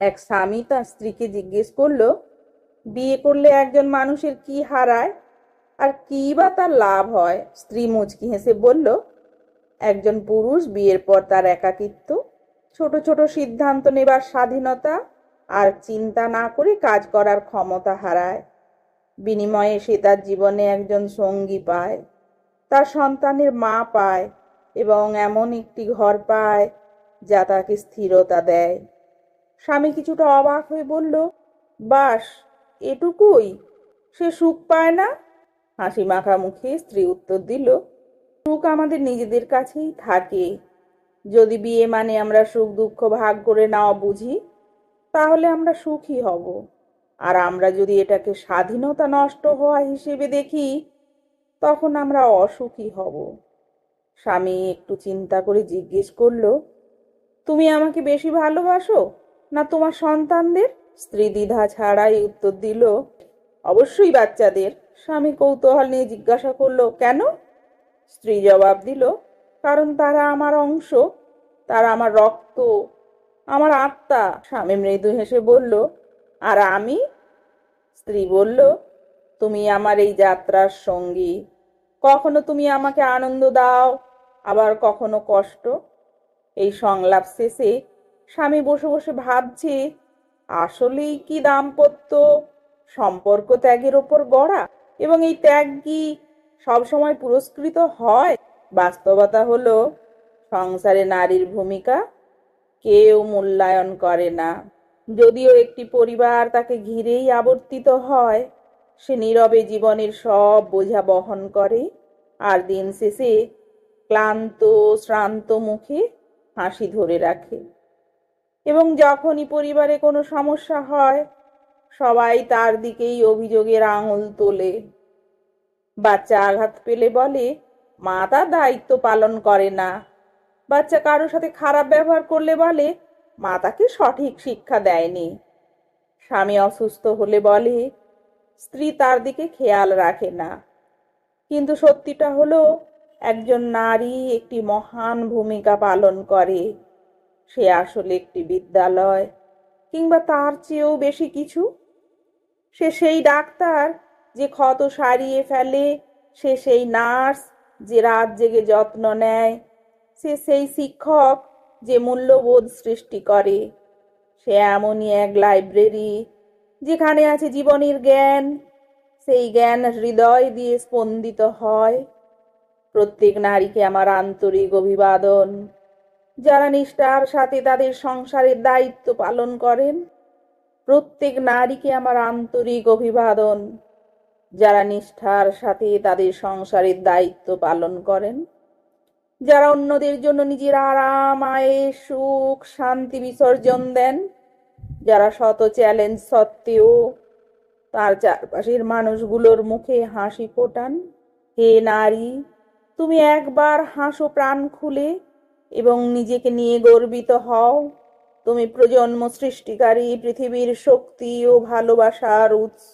এক স্বামী তার স্ত্রীকে জিজ্ঞেস করল, বিয়ে করলে একজন মানুষের কি হারায়? আর কি বা তার লাভ হয়? স্ত্রী মুচকি হেসে বলল, একজন পুরুষ বিয়ের পর তার একাকিত্ব, ছোট ছোট সিদ্ধান্ত নেবার স্বাধীনতা, আর চিন্তা না করে কাজ করার ক্ষমতা হারায়। বিনিময়ে সে তার জীবনে একজন সঙ্গী পায়, তার সন্তানের মা পায় এবং এমন একটি ঘর পায় যা তাকে স্থিরতা দেয়। স্বামী কিছুটা অবাক হয়ে বলল, বাস, এটুকুই? সে সুখ পায় না? হাসি মাখা মুখে স্ত্রী উত্তর দিল, সুখ আমাদের নিজেদের কাছেই থাকে। যদি বিয়ে মানে আমরা সুখ দুঃখ ভাগ করে নাও বুঝি, তাহলে আমরা সুখী হব। আর আমরা যদি এটাকে স্বাধীনতা নষ্ট হওয়া হিসেবে দেখি, তখন আমরা অসুখী হব। স্বামী একটু চিন্তা করে জিজ্ঞেস করল, তুমি আমাকে বেশি ভালোবাসো? না তোমার সন্তানদের? স্ত্রী দ্বিধা ছাড়াই উত্তর দিল, অবশ্যই বাচ্চাদের। স্বামী কৌতূহল নিয়ে জিজ্ঞাসা করল, কেন? স্ত্রী জবাব দিল, কারণ তারা আমার অংশ, তারা আমার রক্ত, আমার আত্মা। স্বামী মৃদু হেসে বলল, আর আমি? স্ত্রী বলল, তুমি আমার এই যাত্রার সঙ্গী। কখনো তুমি আমাকে আনন্দ দাও, আবার কখনো কষ্ট। এই সংলাপ শেষে স্বামী বসে বসে ভাবছে, আসলেই কি দাম্পত্য সম্পর্ক ত্যাগের ওপর গড়া? এবং এই ত্যাগ কি সবসময় পুরস্কৃত হয়? বাস্তবতা হলো, সংসারে নারীর ভূমিকা কেউ মূল্যায়ন করে না। যদিও একটি পরিবার তাকে ঘিরেই আবর্তিত হয়, সে নীরবে জীবনের সব বোঝা বহন করে, আর দিন শেষে ক্লান্ত, শ্রান্ত মুখে হাসি ধরে রাখে। এবং যখনই পরিবারে কোনো সমস্যা হয়, সবাই তার দিকেই অভিযোগের আঙুল তোলে। বাচ্চা আঘাত পেলে বলে, মা তার দায়িত্ব পালন করে না। বাচ্চা কারোর সাথে খারাপ ব্যবহার করলে বলে, মা তাকে সঠিক শিক্ষা দেয়নি। স্বামী অসুস্থ হলে বলে, স্ত্রী তার দিকে খেয়াল রাখে না। কিন্তু সত্যিটা হলো, একজন নারী একটি মহান ভূমিকা পালন করে। সে আসলে একটি বিদ্যালয় কিংবা তার চেয়েও বেশি কিছু? সে সেই ডাক্তার যে ক্ষত সারিয়ে ফেলে, সে সেই নার্স যে রাত জেগে যত্ন নেয়, সে সেই শিক্ষক যে মূল্যবোধ সৃষ্টি করে। সে এমনই এক লাইব্রেরি যেখানে আছে জীবনের জ্ঞান, সেই জ্ঞান হৃদয় দিয়ে স্পন্দিত হয়। প্রত্যেক নারীকে আমার আন্তরিক অভিবাদন। যারা নিষ্ঠার সাথে তাদের সংসারের দায়িত্ব পালন করেন, প্রত্যেক নারীকে আমার আন্তরিক অভিবাদন। যারা নিষ্ঠার সাথে তাদের সংসারের দায়িত্ব পালন করেন, যারা অন্যদের জন্য নিজের আরাম আয়ের সুখ, শান্তি বিসর্জন দেন, যারা শত চ্যালেঞ্জ সত্ত্বেও তার চারপাশের মানুষগুলোর মুখে হাসি ফোটান, হে নারী, তুমি একবার হাসো প্রাণ খুলে এবং নিজেকে নিয়ে গর্বিত হও। তুমি প্রজন্ম সৃষ্টিকারী পৃথিবীর শক্তি ও ভালোবাসার উৎস।